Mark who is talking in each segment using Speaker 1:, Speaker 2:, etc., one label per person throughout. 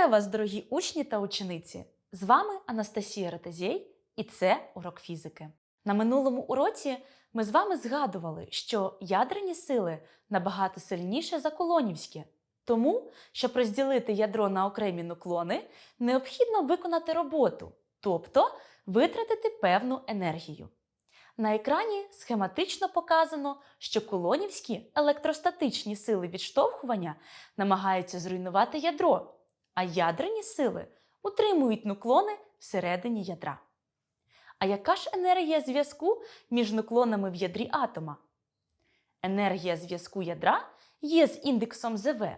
Speaker 1: Вітаю вас, дорогі учні та учениці! З вами Анастасія Ретезєй, і це урок фізики. На минулому уроці ми з вами згадували, що ядерні сили набагато сильніші за колонівські. Тому, щоб розділити ядро на окремі нуклони, необхідно виконати роботу, тобто витратити певну енергію. На екрані схематично показано, що колонівські електростатичні сили відштовхування намагаються зруйнувати ядро, а ядерні сили утримують нуклони всередині ядра. А яка ж енергія зв'язку між нуклонами в ядрі атома? Енергія зв'язку ядра є з індексом ЗВ,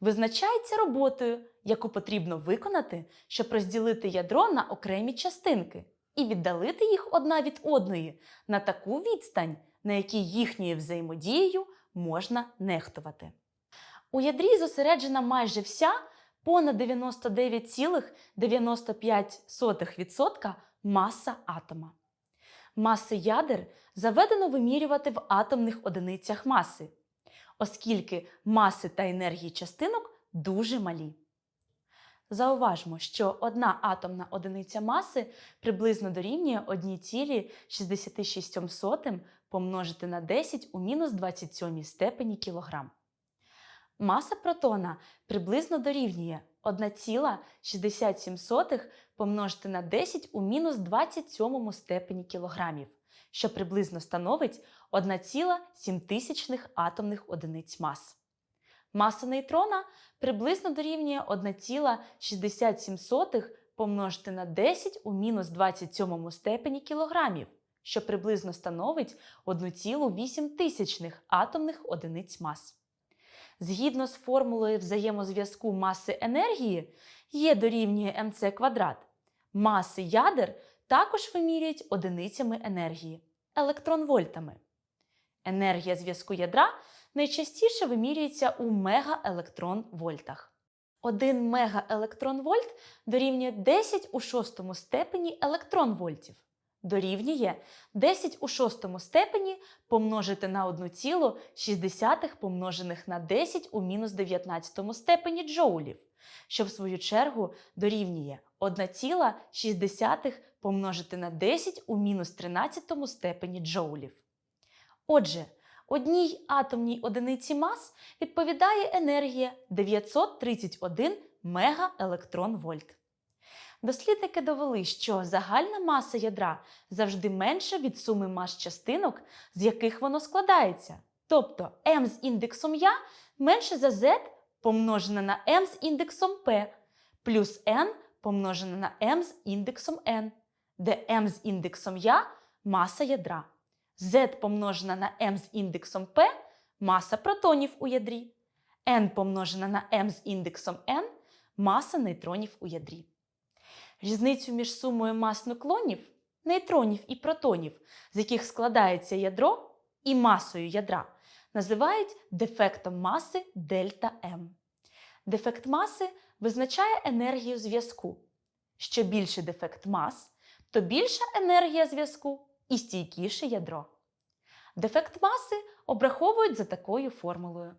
Speaker 1: визначається роботою, яку потрібно виконати, щоб розділити ядро на окремі частинки і віддалити їх одна від одної на таку відстань, на якій їхньою взаємодією можна нехтувати. У ядрі зосереджена майже вся понад 99,95% маса атома. Маси ядер заведено вимірювати в атомних одиницях маси, оскільки маси та енергії частинок дуже малі. Зауважмо, що одна атомна одиниця маси приблизно дорівнює 1,66 помножити на 10 у мінус 27 степені кілограм. Маса протона приблизно дорівнює 1,67 помножити на 10 у мінус 27 степені кілограмів, що приблизно становить 1,7 атомних одиниць мас. Маса нейтрона приблизно дорівнює 1,67 помножити на 10 у мінус 27 степені кілограмів, що приблизно становить 1,8 атомних одиниць мас. Згідно з формулою взаємозв'язку маси енергії, Є дорівнює МЦ квадрат. Маси ядер також вимірюють одиницями енергії електронвольтами. Енергія зв'язку ядра найчастіше вимірюється у мегаелектронвольтах. 1 мегаелектронвольт дорівнює 10 у шостому степені електронвольтів. Дорівнює 10 у шостому степені помножити на 1,6 помножених на 10 у мінус 19 степені джоулів, що в свою чергу дорівнює 1,6 помножити на 10 у мінус 13 степені джоулів. Отже, одній атомній одиниці мас відповідає енергія 931 мегаелектронвольт. Дослідники довели, що загальна маса ядра завжди менша від суми мас частинок, з яких воно складається. Тобто m з індексом Я менше за z помножене на m з індексом P, плюс n помножене на m з індексом n, де m з індексом Я маса ядра. z помножена на m з індексом P маса протонів у ядрі, n помножена на m з індексом n маса нейтронів у ядрі. Різницю між сумою мас нуклонів, нейтронів і протонів, з яких складається ядро, і масою ядра, називають дефектом маси дельта М. Дефект маси визначає енергію зв'язку. Що більше дефект мас, то більша енергія зв'язку і стійкіше ядро. Дефект маси обраховують за такою формулою.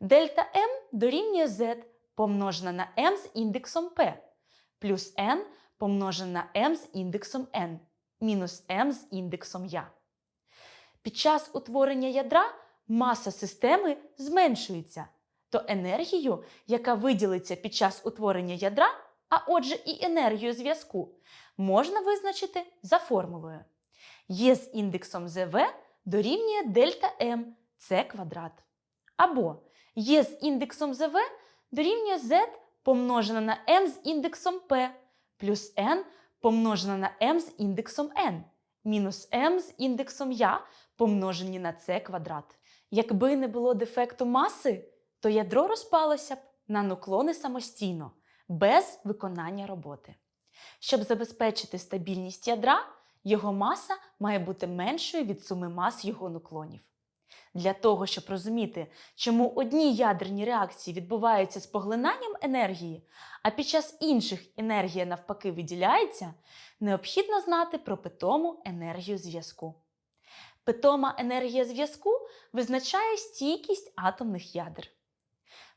Speaker 1: Дельта М дорівнює Z помножена на m з індексом P, плюс n помножене m з індексом n, мінус m з індексом Я. Під час утворення ядра маса системи зменшується, то енергію, яка виділиться під час утворення ядра, а отже і енергію зв'язку, можна визначити за формулою. Є з індексом ЗВ дорівнює дельта М С квадрат. Або Є з індексом ЗВ дорівнює Z помножене на m з індексом P плюс n помножене на m з індексом n мінус m з індексом Я помножені на c квадрат. Якби не було дефекту маси, то ядро розпалося б на нуклони самостійно, без виконання роботи. Щоб забезпечити стабільність ядра, його маса має бути меншою від суми мас його нуклонів. Для того, щоб розуміти, чому одні ядерні реакції відбуваються з поглинанням енергії, а під час інших енергія навпаки виділяється, необхідно знати про питому енергію зв'язку. Питома енергія зв'язку визначає стійкість атомних ядер.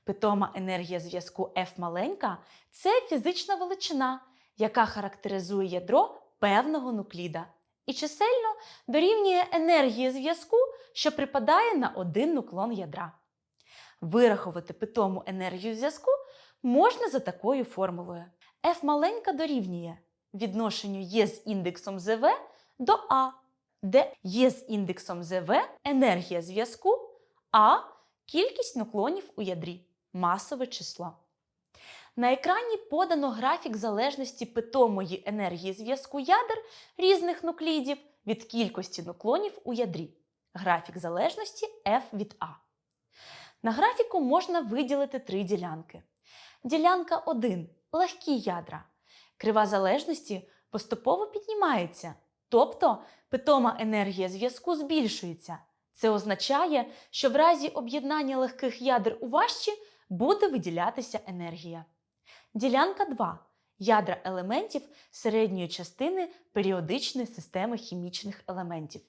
Speaker 1: Питома енергія зв'язку F маленька це фізична величина, яка характеризує ядро певного нукліда і чисельно дорівнює енергії зв'язку, що припадає на один нуклон ядра. Вирахувати питому енергію зв'язку можна за такою формулою. F маленька дорівнює відношенню Є з індексом ЗВ до А, де Є з індексом ЗВ енергія зв'язку, а кількість нуклонів у ядрі масове число. На екрані подано графік залежності питомої енергії зв'язку ядер різних нуклідів від кількості нуклонів у ядрі. Графік залежності F від А. На графіку можна виділити три ділянки. Ділянка 1 легкі ядра. Крива залежності поступово піднімається, тобто питома енергія зв'язку збільшується. Це означає, що в разі об'єднання легких ядер у важчі буде виділятися енергія. Ділянка 2 ядра елементів середньої частини періодичної системи хімічних елементів.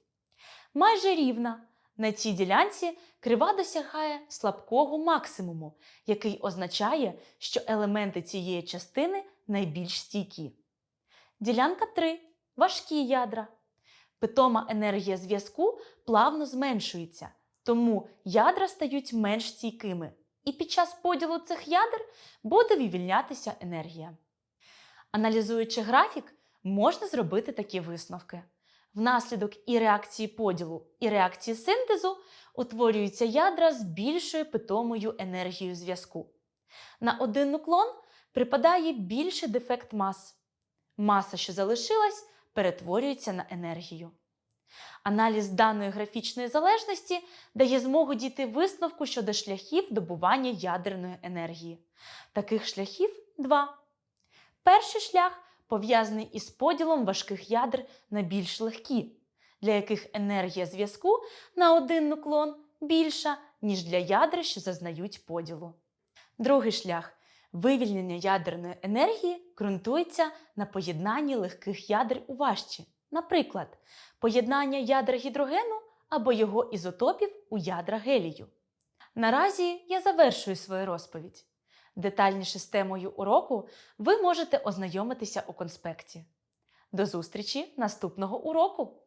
Speaker 1: Майже рівна. На цій ділянці крива досягає слабкого максимуму, який означає, що елементи цієї частини найбільш стійкі. Ділянка 3 важкі ядра. Питома енергія зв'язку плавно зменшується, тому ядра стають менш стійкими, і під час поділу цих ядер буде вивільнятися енергія. Аналізуючи графік, можна зробити такі висновки. Внаслідок і реакції поділу, і реакції синтезу утворюються ядра з більшою питомою енергією зв'язку. На один нуклон припадає більший дефект мас. Маса, що залишилась, перетворюється на енергію. Аналіз даної графічної залежності дає змогу дійти висновку щодо шляхів добування ядерної енергії. Таких шляхів два. Перший шлях пов'язаний із поділом важких ядер на більш легкі, для яких енергія зв'язку на один нуклон більша, ніж для ядер, що зазнають поділу. Другий шлях вивільнення ядерної енергії ґрунтується на поєднанні легких ядер у важчі. Наприклад, поєднання ядер гідрогену або його ізотопів у ядра гелію. Наразі я завершую свою розповідь. Детальніше з темою уроку ви можете ознайомитися у конспекті. До зустрічі наступного уроку!